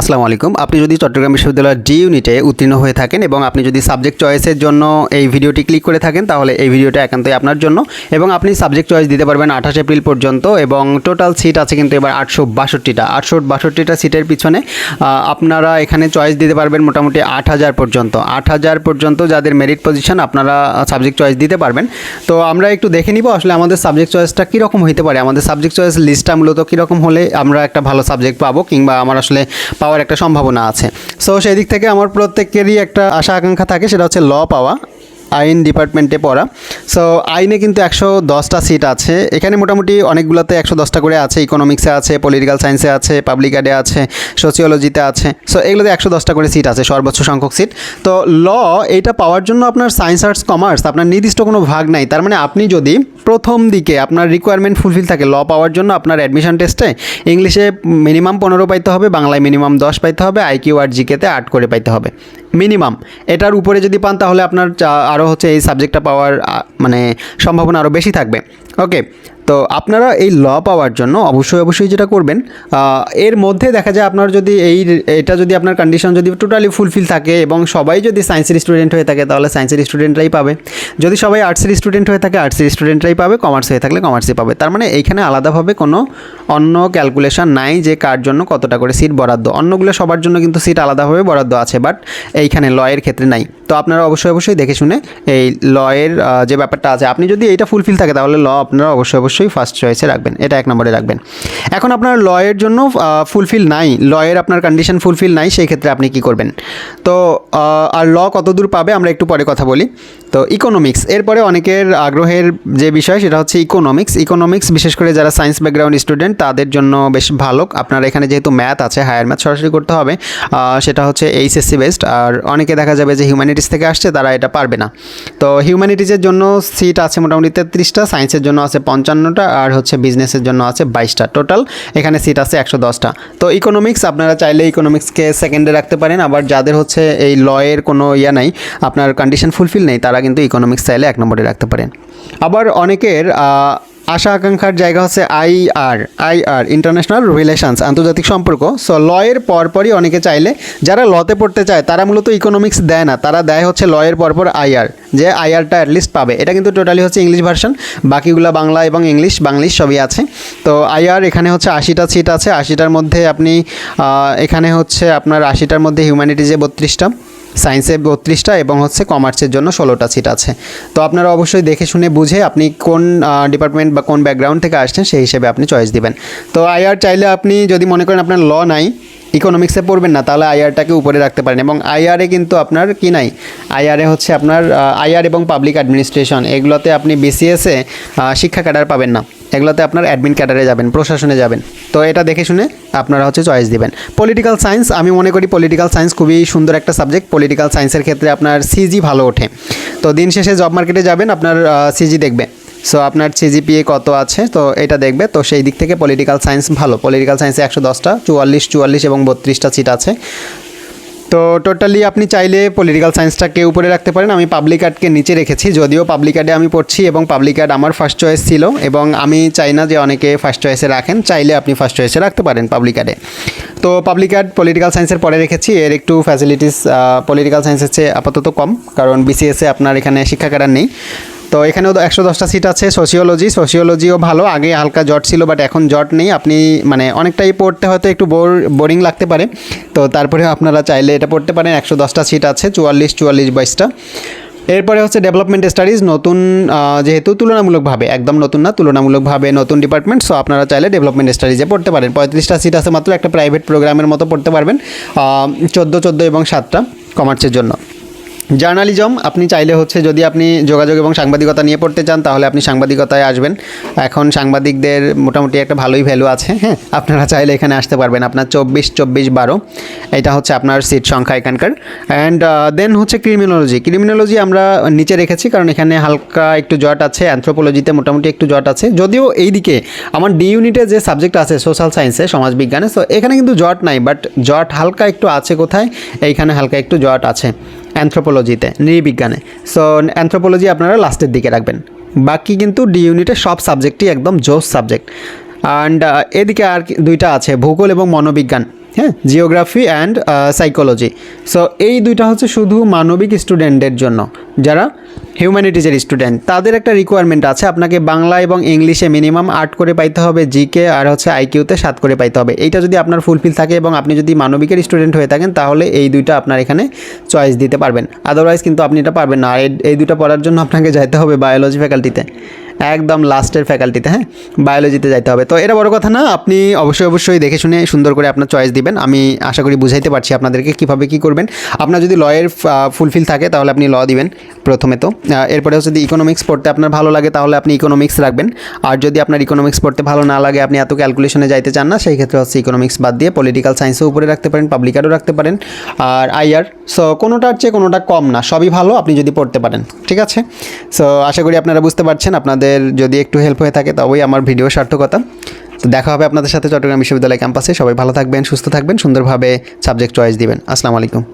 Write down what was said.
আসসালামু আলাইকুম। আপনি যদি চট্টগ্রাম বিশ্ববিদ্যালয়ের ডি ইউনিটে উত্তীর্ণ হয়ে থাকেন এবং আপনি যদি সাবজেক্ট চয়েসের জন্য এই ভিডিওটি ক্লিক করে থাকেন, তাহলে এই ভিডিওটা একান্তই আপনার জন্য। এবং আপনি সাবজেক্ট চয়েস দিতে পারবেন আঠাশ এপ্রিল পর্যন্ত এবং টোটাল সিট আছে কিন্তু এবার আটশো বাষট্টিটা। আটশো বাষট্টিটা সিটের পিছনে আপনারা এখানে চয়েস দিতে পারবেন মোটামুটি আট হাজার পর্যন্ত। আট হাজার পর্যন্ত যাদের মেরিট পজিশন আপনারা সাবজেক্ট চয়েস দিতে পারবেন। তো আমরা একটু দেখে নিব আসলে আমাদের সাবজেক্ট চয়েসটা কীরকম হতে পারে। আমাদের সাবজেক্ট চয়েস লিস্টটা মূলত কীরকম হলে আমরা একটা ভালো সাবজেক্ট পাবো কিংবা আমার আসলে পাওয়ার একটা সম্ভাবনা আছে। সো সেই দিক থেকে আমার প্রত্যেকেরই একটা আশা আকাঙ্ক্ষা থাকে, সেটা হচ্ছে ল পাওয়া, আইন ডিপার্টমেন্টে পড়া। সো আইনে কিন্তু একশো দশটা সিট আছে। এখানে মোটামুটি অনেকগুলোতে একশো দশটা করে আছে ইকোনমিক্সে আছে পলিটিক্যাল সায়েন্সে আছে পাবলিক আর্টে আছে সোসিওলজিতে আছে। সো এগুলোতে একশো দশটা করে সিট আছে, সর্বোচ্চ সংখ্যক সিট তো ল এইটা পাওয়ার জন্য আপনার সায়েন্স আর্টস কমার্স আপনার নির্দিষ্ট কোনো ভাগ নাই। তার মানে আপনি যদি প্রথম দিকে আপনার রিকোয়ারমেন্ট ফুলফিল থাকে ল পাওয়ার জন্য আপনার অ্যাডমিশন টেস্টে ইংলিশে মিনিমাম পনেরো পাইতে হবে, বাংলায় মিনিমাম দশ পাইতে হবে আইকিউ আর জিকেতে আট করে পাইতে হবে। মিনিমাম এটার উপরে যদি পান তাহলে আপনার আরও হচ্ছে এই সাবজেক্টটা পাওয়ার মানে সম্ভাবনা আরও বেশি থাকবে। ওকে তো আপনারা এই ল পাওয়ার জন্য অবশ্যই অবশ্যই যেটা করবেন এর মধ্যে দেখা যায় আপনার যদি এই, এটা যদি আপনার কন্ডিশন যদি টোটালি ফুলফিল থাকে এবং সবাই যদি সায়েন্সের স্টুডেন্ট হয়ে থাকে, তাহলে সায়েন্সের স্টুডেন্টরাই পাবে। যদি সবাই আর্টসের স্টুডেন্ট হয়ে থাকে আর্টসের স্টুডেন্টরাই পাবে কমার্স হয়ে থাকলে কমার্সই পাবে। তার মানে এইখানে আলাদাভাবে কোনো অন্য ক্যালকুলেশন নাই যে কার জন্য কতটা করে সিট বরাদ্দ। অন্যগুলো সবার জন্য কিন্তু সিট আলাদাভাবে বরাদ্দ আছে বাট এইখানে লয়ের ক্ষেত্রে নাই। তো আপনারা অবশ্যই অবশ্যই দেখে শুনে এই লয়ের যে ব্যাপারটা আছে, আপনি যদি এইটা ফুলফিল থাকে, তাহলে ল আপনারা অবশ্যই অবশ্যই ফার্স্ট চয়েসে রাখবেন। এটা এক নম্বরে রাখবেন। এখন আপনার লয়ের জন্য ফুলফিল নাই, লয়ের আপনার কন্ডিশন ফুলফিল নাই, সেই ক্ষেত্রে আপনি কি করবেন? তো আর ল কতদূর পাবে, আমরা একটু পরে কথা বলি। তো ইকোনমিক্স এরপরে অনেকের আগ্রহের যে বিষয়, সেটা হচ্ছে ইকোনমিক্স ইকোনমিক্স বিশেষ করে যারা সায়েন্স ব্যাকগ্রাউন্ড স্টুডেন্ট তাদের জন্য বেশ ভালো। আপনার এখানে যেহেতু ম্যাথ আছে হায়ার ম্যাথ সরাসরি করতে হবে। সেটা হচ্ছে এইচএসসি বেসড আর অনেকে দেখা যাবে যে হিউম্যানিটিস থেকে আসছে, তারা এটা পারবে না। তো হিউম্যানিটিজের জন্য সিট আছে মোটামুটি তেত্রিশটা সায়েন্সের জন্য আছে পঞ্চান্নটা, আর হচ্ছে বিজনেসের জন্য আছে বাইশটা। টোটাল এখানে সিট আছে একশো দশটা। তো ইকোনমিক্স আপনারা চাইলে ইকোনমিক্সকে সেকেন্ডে রাখতে পারেন। আবার যাদের হচ্ছে এই লয়ের কোনো ইয়া নাই, আপনার কন্ডিশন ফুলফিল নেই, তারা কিন্তু ইকোনমিক্স চাইলে এক নম্বরে রাখতে পারেন। আবার অনেকের আশা আকাঙ্ক্ষার জায়গা হচ্ছে আইআর আইআর ইন্টারন্যাশনাল রিলেশনস আন্তর্জাতিক সম্পর্ক। সো লয়ের পরপরই অনেকে চাইলে, যারা লতে পড়তে চায়, তারা মূলত ইকোনমিক্স দেয় না। তারা দেয় হচ্ছে লয়ের পরপর আইআর যে আইআরটা অ্যাটলিস্ট পাবে। এটা কিন্তু টোটালি হচ্ছে ইংলিশ ভার্সন বাকিগুলো বাংলা এবং ইংলিশ বাংলিশ সবই আছে। তো আইআর এখানে হচ্ছে আশিটা সিট আছে। আশিটার মধ্যে আপনি এখানে হচ্ছে আপনার আশিটার মধ্যে হিউম্যানিটিজে বত্রিশটা। সায়েন্সে বত্রিশটা এবং হচ্ছে কমার্সের জন্য ষোলোটা সিট আছে। তো আপনারা অবশ্যই দেখে শুনে বুঝে আপনি কোন ডিপার্টমেন্ট বা কোন ব্যাকগ্রাউন্ড থেকে আসছেন সেই হিসেবে আপনি চয়েস দিবেন। তো আইআর চাইলে আপনি যদি মনে করেন আপনার ল নাই ইকোনমিক্সে পড়বেন না, তাহলে আইআরটাকে উপরে রাখতে পারেন এবং আইআরে কিন্তু আপনার কি নাই? আইআরে হচ্ছে আপনার আইআর এবং পাবলিক অ্যাডমিনিস্ট্রেশন এগুলোতে আপনি বিসিএসে শিক্ষা ক্যাডার পাবেন না। এগুলোতে আপনার অ্যাডমিন ক্যাডারে যাবেন, প্রশাসনে যাবেন। তো এটা দেখে শুনে আপনারা হচ্ছে চয়েস দিবেন। পলিটিক্যাল সায়েন্স আমি মনে করি পলিটিক্যাল সায়েন্স খুবই সুন্দর একটা সাবজেক্ট পলিটিক্যাল সায়েন্সের ক্ষেত্রে আপনার সিজি ভালো ওঠে। তো দিন শেষে জব মার্কেটে যাবেন, আপনার সিজি দেখবে। সো আপনার সিজিপিএ কত আছে, তো এটা দেখবে। তো সেই দিক থেকে পলিটিক্যাল সায়েন্স ভালো। পলিটিক্যাল সায়েন্সে একশো দশটা, চুয়াল্লিশ চুয়াল্লিশ এবং বত্রিশটা সিট আছে। তো টোটালি আপনি চাইলে পলিটিক্যাল সায়েন্সটাকে উপরে রাখতে পারেন। আমি পাবলিক আর্টকে নিচে রেখেছি, যদিও পাবলিক আর্টে আমি পড়ছি এবং পাবলিক আর্ট আমার ফার্স্ট চয়েস ছিল এবং আমি চাই না যে অনেকে ফার্স্ট চয়েসে রাখেন, চাইলে আপনি ফার্স্ট চয়েসে রাখতে পারেন পাবলিক আর্টে তো পাবলিক আর্ট পলিটিক্যাল সায়েন্সের পরে রেখেছি, এর একটু ফ্যাসিলিটিস পলিটিক্যাল সায়েন্সের চেয়ে আপাতত কম, কারণ বিসিএসে আপনার এখানে শিক্ষা ক্যাডার নেই। তো এখানেও একশো দশটা সিট আছে সোশিওলজি সোশিওলজিও ভালো, আগে হালকা জট ছিল বাট এখন জট নেই। আপনি মানে অনেকটাই পড়তে হয়তো একটু বোর বোরিং লাগতে পারে। তো তারপরে আপনারা চাইলে এটা পড়তে পারেন, একশো দশটা সিট আছে, চুয়াল্লিশ চুয়াল্লিশ বাইশটা। এরপরে হচ্ছে ডেভেলপমেন্ট স্টাডিজ নতুন যেহেতু তুলনামূলকভাবে, একদম নতুন না, তুলনামূলকভাবে নতুন ডিপার্টমেন্ট সো আপনারা চাইলে ডেভেলপমেন্ট স্টাডিজে পড়তে পারেন। পঁয়ত্রিশটা সিট আছে মাত্র, একটা প্রাইভেট প্রোগ্রামের মতো পড়তে পারবেন চোদ্দ চোদ্দ এবং সাতটা কমার্সের জন্য। জার্নালিজম, আপনি চাইলে হচ্ছে যদি আপনি যোগাযোগ এবং সাংবাদিকতা নিয়ে পড়তে চান, তাহলে আপনি সাংবাদিকতায় আসবেন। এখন সাংবাদিকদের মোটামুটি একটা ভালোই ভ্যালু আছে হ্যাঁ? আপনারা চাইলে এখানে আসতে পারবেন, আপনার চব্বিশ চব্বিশ, বারো। এটা হচ্ছে আপনার সিট সংখ্যা এখানকার। অ্যান্ড দেন হচ্ছে ক্রিমিনোলজি ক্রিমিনোলজি আমরা নিচে রেখেছি, কারণ এখানে হালকা একটু জট আছে অ্যান্থ্রোপোলজিতে মোটামুটি একটু জট আছে। যদিও এইদিকে আমার ডি ইউনিটে যে সাবজেক্ট আছে সোশ্যাল সায়েন্সে সমাজবিজ্ঞানে সো এখানে কিন্তু জট নাই বাট জট হালকা একটু আছে কোথায়? এইখানে হালকা একটু জট আছে। অ্যান্থ্রোপোলজিতে নৃবিজ্ঞানে। সো অ্যান্থ্রোপোলজি আপনারা লাস্টের দিকে রাখবেন। বাকি কিন্তু ডি ইউনিটের সব সাবজেক্টই একদম জোস সাবজেক্ট অ্যান্ড এদিকে আর দুইটা আছে, ভূগোল এবং মনোবিজ্ঞান। হ্যাঁ জিওগ্রাফি অ্যান্ড সাইকোলজি সো এই দুইটা হচ্ছে শুধু মানবিক স্টুডেন্টদের জন্য। যারা হিউম্যানিটিজের স্টুডেন্ট তাদের একটা রিকোয়ারমেন্ট আছে। আপনাকে বাংলা এবং ইংলিশে মিনিমাম আট করে পাইতে হবে জিকে আর হচ্ছে আইকিউতে সাত করে পাইতে হবে। এইটা যদি আপনার ফুলফিল থাকে এবং আপনি যদি মানবিকের স্টুডেন্ট হয়ে থাকেন, তাহলে এই দুইটা আপনার এখানে চয়েস দিতে পারবেন। আদারওয়াইজ কিন্তু আপনি এটা পারবেন না। আর এই- এই দুটো পড়ার জন্য আপনাকে যাইতে হবে বায়োলজি ফ্যাকাল্টিতে একদম লাস্টের ফ্যাকাল্টিতে হ্যাঁ? বায়োলজিতে যাইতে হবে। তো এটা বড় কথা না, আপনি অবশ্যই অবশ্যই দেখে শুনে সুন্দর করে আপনার চয়েস দিবেন। আমি আশা করি বুঝাইতে পারছি আপনাদেরকে কীভাবে কী করবেন। আপনার যদি লয়ের ফুলফিল থাকে, তাহলে আপনি ল দিবেন প্রথমে তো। এরপরে যদি ইকোনমিক্স পড়তে আপনার ভালো লাগে, তাহলে আপনি ইকোনমিক্স রাখবেন। আর যদি আপনার ইকোনমিক্স পড়তে ভালো না লাগে, আপনি এত ক্যালকুলেশনে যাইতে চান না, সেই ক্ষেত্রে হচ্ছে ইকোনমিক্স বাদ দিয়ে পলিটিক্যাল সায়েন্সও উপরে রাখতে পারেন পাবলিকারও রাখতে পারেন। আর আইআর সো কোনোটার চেয়ে কোনোটা কম না, সবই ভালো, আপনি যদি পড়তে পারেন, ঠিক আছে? সো আশা করি আপনারা বুঝতে পারছেন, আপনাদের যদি একটু হেল্প হয়ে থাকে, তবেই আমার ভিডিও সার্থকতা। তো দেখা হবে আপনাদের সাথে চট্টগ্রাম বিশ্ববিদ্যালয় ক্যাম্পাসে সবাই ভালো থাকবেন, সুস্থ থাকবেন, সুন্দরভাবে সাবজেক্ট চয়েস দিবেন। আসসালামু আলাইকুম।